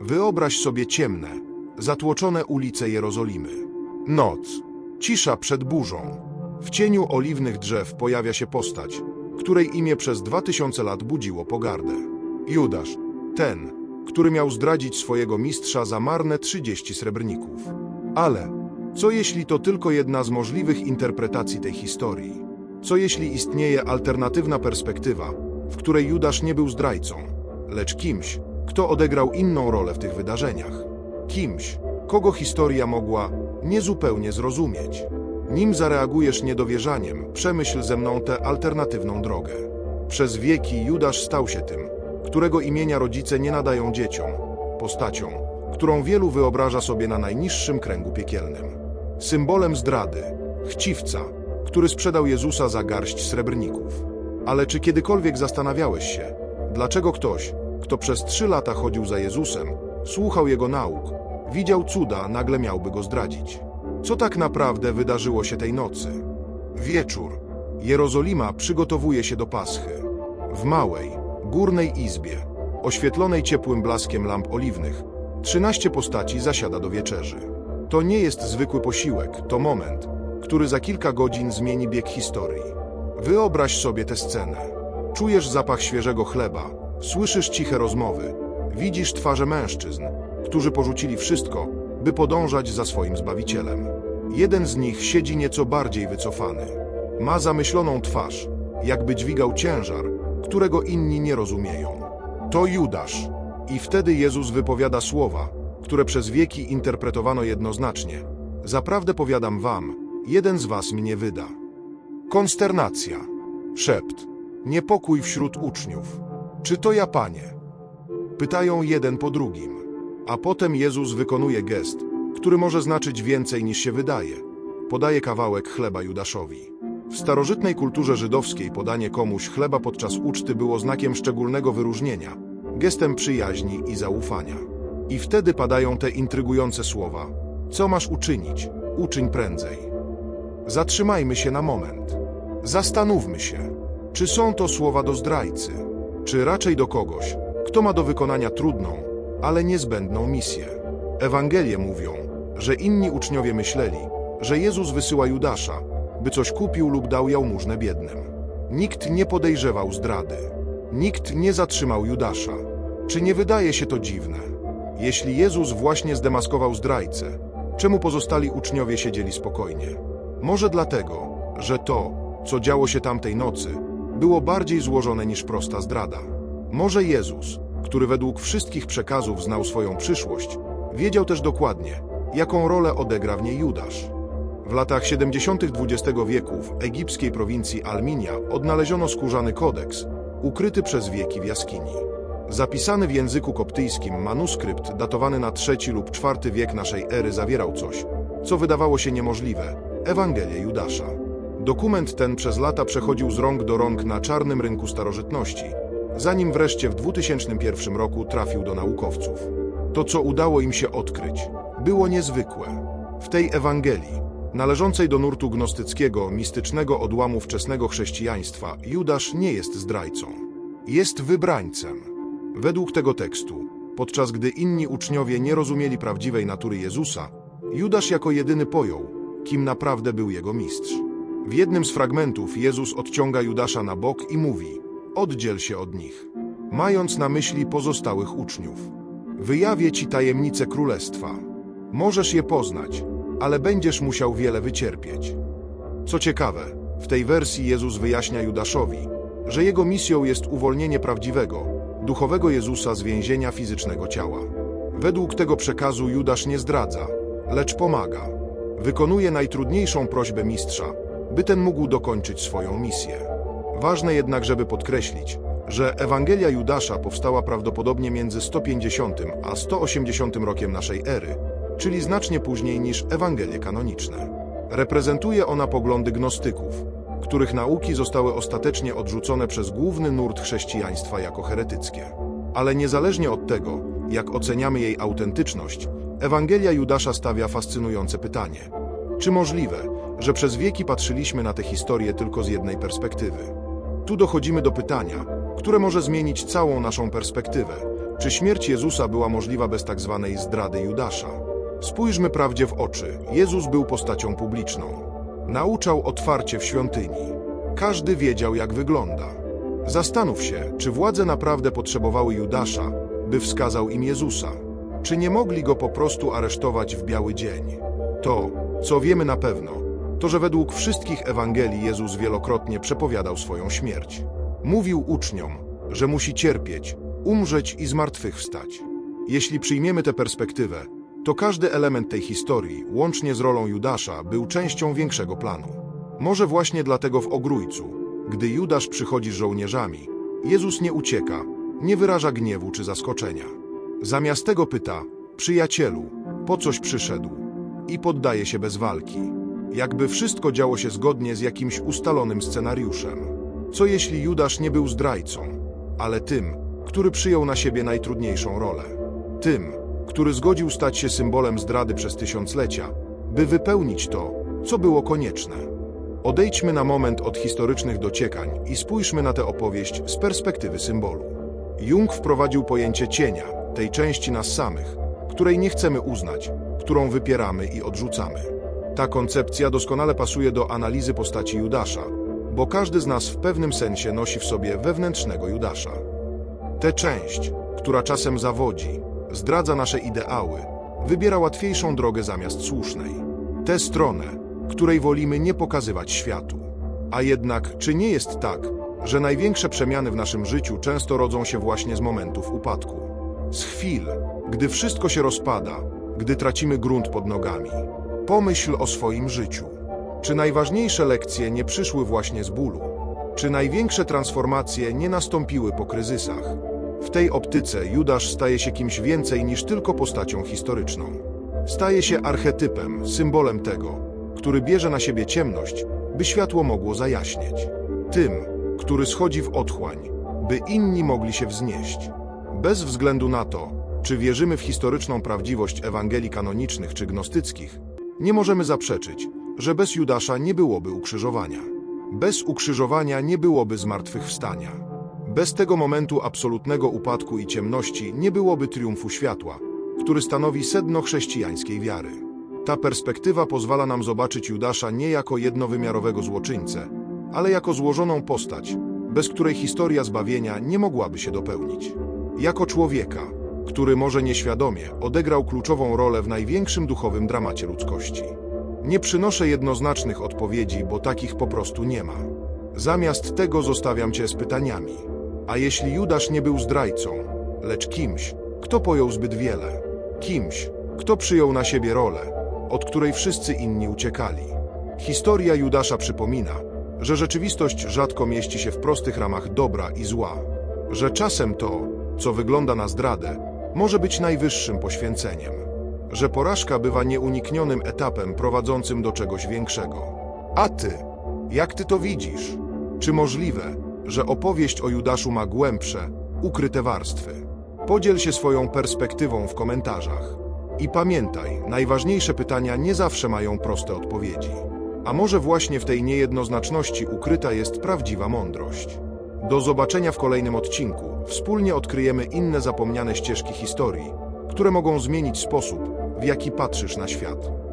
Wyobraź sobie ciemne, zatłoczone ulice Jerozolimy. Noc, cisza przed burzą. W cieniu oliwnych drzew pojawia się postać, której imię przez dwa tysiące lat budziło pogardę. Judasz, ten, który miał zdradzić swojego mistrza za marne 30 srebrników. Ale co jeśli to tylko jedna z możliwych interpretacji tej historii? Co jeśli istnieje alternatywna perspektywa, w której Judasz nie był zdrajcą, lecz kimś, kto odegrał inną rolę w tych wydarzeniach? Kimś, kogo historia mogła niezupełnie zrozumieć? Nim zareagujesz niedowierzaniem, przemyśl ze mną tę alternatywną drogę. Przez wieki Judasz stał się tym, którego imienia rodzice nie nadają dzieciom, postacią, którą wielu wyobraża sobie na najniższym kręgu piekielnym. Symbolem zdrady, chciwca, który sprzedał Jezusa za garść srebrników. Ale czy kiedykolwiek zastanawiałeś się, dlaczego ktoś, kto przez trzy lata chodził za Jezusem, słuchał jego nauk, widział cuda, nagle miałby go zdradzić? Co tak naprawdę wydarzyło się tej nocy? Wieczór. Jerozolima przygotowuje się do Paschy. W małej, górnej izbie, oświetlonej ciepłym blaskiem lamp oliwnych, trzynaście postaci zasiada do wieczerzy. To nie jest zwykły posiłek, to moment, który za kilka godzin zmieni bieg historii. Wyobraź sobie tę scenę. Czujesz zapach świeżego chleba, słyszysz ciche rozmowy, widzisz twarze mężczyzn, którzy porzucili wszystko, by podążać za swoim Zbawicielem. Jeden z nich siedzi nieco bardziej wycofany. Ma zamyśloną twarz, jakby dźwigał ciężar, którego inni nie rozumieją. To Judasz. I wtedy Jezus wypowiada słowa, które przez wieki interpretowano jednoznacznie. Zaprawdę powiadam wam, jeden z was mnie wyda. Konsternacja, szept, niepokój wśród uczniów. Czy to ja, panie? Pytają jeden po drugim. A potem Jezus wykonuje gest, który może znaczyć więcej niż się wydaje. Podaje kawałek chleba Judaszowi. W starożytnej kulturze żydowskiej podanie komuś chleba podczas uczty było znakiem szczególnego wyróżnienia, gestem przyjaźni i zaufania. I wtedy padają te intrygujące słowa: Co masz uczynić? Uczyń prędzej. Zatrzymajmy się na moment. Zastanówmy się, czy są to słowa do zdrajcy, czy raczej do kogoś, kto ma do wykonania trudną, ale niezbędną misję. Ewangelie mówią, że inni uczniowie myśleli, że Jezus wysyła Judasza, by coś kupił lub dał jałmużnę biednym. Nikt nie podejrzewał zdrady. Nikt nie zatrzymał Judasza. Czy nie wydaje się to dziwne? Jeśli Jezus właśnie zdemaskował zdrajcę, czemu pozostali uczniowie siedzieli spokojnie? Może dlatego, że to, co działo się tamtej nocy, było bardziej złożone niż prosta zdrada. Może Jezus, który według wszystkich przekazów znał swoją przyszłość, wiedział też dokładnie, jaką rolę odegra w niej Judasz. W latach 70. XX wieku w egipskiej prowincji Alminia odnaleziono skórzany kodeks, ukryty przez wieki w jaskini. Zapisany w języku koptyjskim manuskrypt datowany na III lub IV wiek naszej ery zawierał coś, co wydawało się niemożliwe Ewangelię Judasza. Dokument ten przez lata przechodził z rąk do rąk na czarnym rynku starożytności, zanim wreszcie w 2001 roku trafił do naukowców. To, co udało im się odkryć, było niezwykłe. W tej Ewangelii, należącej do nurtu gnostyckiego, mistycznego odłamu wczesnego chrześcijaństwa, Judasz nie jest zdrajcą. Jest wybrańcem. Według tego tekstu, podczas gdy inni uczniowie nie rozumieli prawdziwej natury Jezusa, Judasz jako jedyny pojął, kim naprawdę był jego mistrz. W jednym z fragmentów Jezus odciąga Judasza na bok i mówi: Oddziel się od nich, mając na myśli pozostałych uczniów. Wyjawię ci tajemnice królestwa. Możesz je poznać, ale będziesz musiał wiele wycierpieć. Co ciekawe, w tej wersji Jezus wyjaśnia Judaszowi, że jego misją jest uwolnienie prawdziwego, duchowego Jezusa z więzienia fizycznego ciała. Według tego przekazu Judasz nie zdradza, lecz pomaga. Wykonuje najtrudniejszą prośbę mistrza, by ten mógł dokończyć swoją misję. Ważne jednak, żeby podkreślić, że Ewangelia Judasza powstała prawdopodobnie między 150 a 180 rokiem naszej ery, czyli znacznie później niż Ewangelie kanoniczne. Reprezentuje ona poglądy gnostyków, których nauki zostały ostatecznie odrzucone przez główny nurt chrześcijaństwa jako heretyckie. Ale niezależnie od tego, jak oceniamy jej autentyczność, Ewangelia Judasza stawia fascynujące pytanie. Czy możliwe, że przez wieki patrzyliśmy na tę historię tylko z jednej perspektywy? Tu dochodzimy do pytania, które może zmienić całą naszą perspektywę. Czy śmierć Jezusa była możliwa bez tak zwanej zdrady Judasza? Spójrzmy prawdzie w oczy. Jezus był postacią publiczną. Nauczał otwarcie w świątyni. Każdy wiedział, jak wygląda. Zastanów się, czy władze naprawdę potrzebowały Judasza, by wskazał im Jezusa. Czy nie mogli go po prostu aresztować w biały dzień? To, co wiemy na pewno, to że według wszystkich Ewangelii Jezus wielokrotnie przepowiadał swoją śmierć. Mówił uczniom, że musi cierpieć, umrzeć i zmartwychwstać. Jeśli przyjmiemy tę perspektywę, to każdy element tej historii, łącznie z rolą Judasza, był częścią większego planu. Może właśnie dlatego w Ogrójcu, gdy Judasz przychodzi z żołnierzami, Jezus nie ucieka, nie wyraża gniewu czy zaskoczenia. Zamiast tego pyta, przyjacielu, po coś przyszedł? I poddaje się bez walki. Jakby wszystko działo się zgodnie z jakimś ustalonym scenariuszem. Co jeśli Judasz nie był zdrajcą, ale tym, który przyjął na siebie najtrudniejszą rolę? Tym, który zgodził stać się symbolem zdrady przez tysiąclecia, by wypełnić to, co było konieczne. Odejdźmy na moment od historycznych dociekań i spójrzmy na tę opowieść z perspektywy symbolu. Jung wprowadził pojęcie cienia, tej części nas samych, której nie chcemy uznać, którą wypieramy i odrzucamy. Ta koncepcja doskonale pasuje do analizy postaci Judasza, bo każdy z nas w pewnym sensie nosi w sobie wewnętrznego Judasza. Tę część, która czasem zawodzi, zdradza nasze ideały, wybiera łatwiejszą drogę zamiast słusznej. Tę stronę, której wolimy nie pokazywać światu. A jednak, czy nie jest tak, że największe przemiany w naszym życiu często rodzą się właśnie z momentów upadku? Z chwil, gdy wszystko się rozpada, gdy tracimy grunt pod nogami. Pomyśl o swoim życiu. Czy najważniejsze lekcje nie przyszły właśnie z bólu? Czy największe transformacje nie nastąpiły po kryzysach? W tej optyce Judasz staje się kimś więcej niż tylko postacią historyczną. Staje się archetypem, symbolem tego, który bierze na siebie ciemność, by światło mogło zajaśnieć. Tym, który schodzi w otchłań, by inni mogli się wznieść. Bez względu na to, czy wierzymy w historyczną prawdziwość Ewangelii kanonicznych czy gnostyckich, nie możemy zaprzeczyć, że bez Judasza nie byłoby ukrzyżowania. Bez ukrzyżowania nie byłoby zmartwychwstania. Bez tego momentu absolutnego upadku i ciemności nie byłoby triumfu światła, który stanowi sedno chrześcijańskiej wiary. Ta perspektywa pozwala nam zobaczyć Judasza nie jako jednowymiarowego złoczyńcę, ale jako złożoną postać, bez której historia zbawienia nie mogłaby się dopełnić. Jako człowieka, który może nieświadomie odegrał kluczową rolę w największym duchowym dramacie ludzkości. Nie przynoszę jednoznacznych odpowiedzi, bo takich po prostu nie ma. Zamiast tego zostawiam cię z pytaniami. A jeśli Judasz nie był zdrajcą, lecz kimś, kto pojął zbyt wiele? Kimś, kto przyjął na siebie rolę, od której wszyscy inni uciekali? Historia Judasza przypomina, że rzeczywistość rzadko mieści się w prostych ramach dobra i zła, że czasem to, co wygląda na zdradę, może być najwyższym poświęceniem, że porażka bywa nieuniknionym etapem prowadzącym do czegoś większego. A ty, jak ty to widzisz? Czy możliwe, że opowieść o Judaszu ma głębsze, ukryte warstwy? Podziel się swoją perspektywą w komentarzach. I pamiętaj, najważniejsze pytania nie zawsze mają proste odpowiedzi. A może właśnie w tej niejednoznaczności ukryta jest prawdziwa mądrość. Do zobaczenia w kolejnym odcinku. Wspólnie odkryjemy inne zapomniane ścieżki historii, które mogą zmienić sposób, w jaki patrzysz na świat.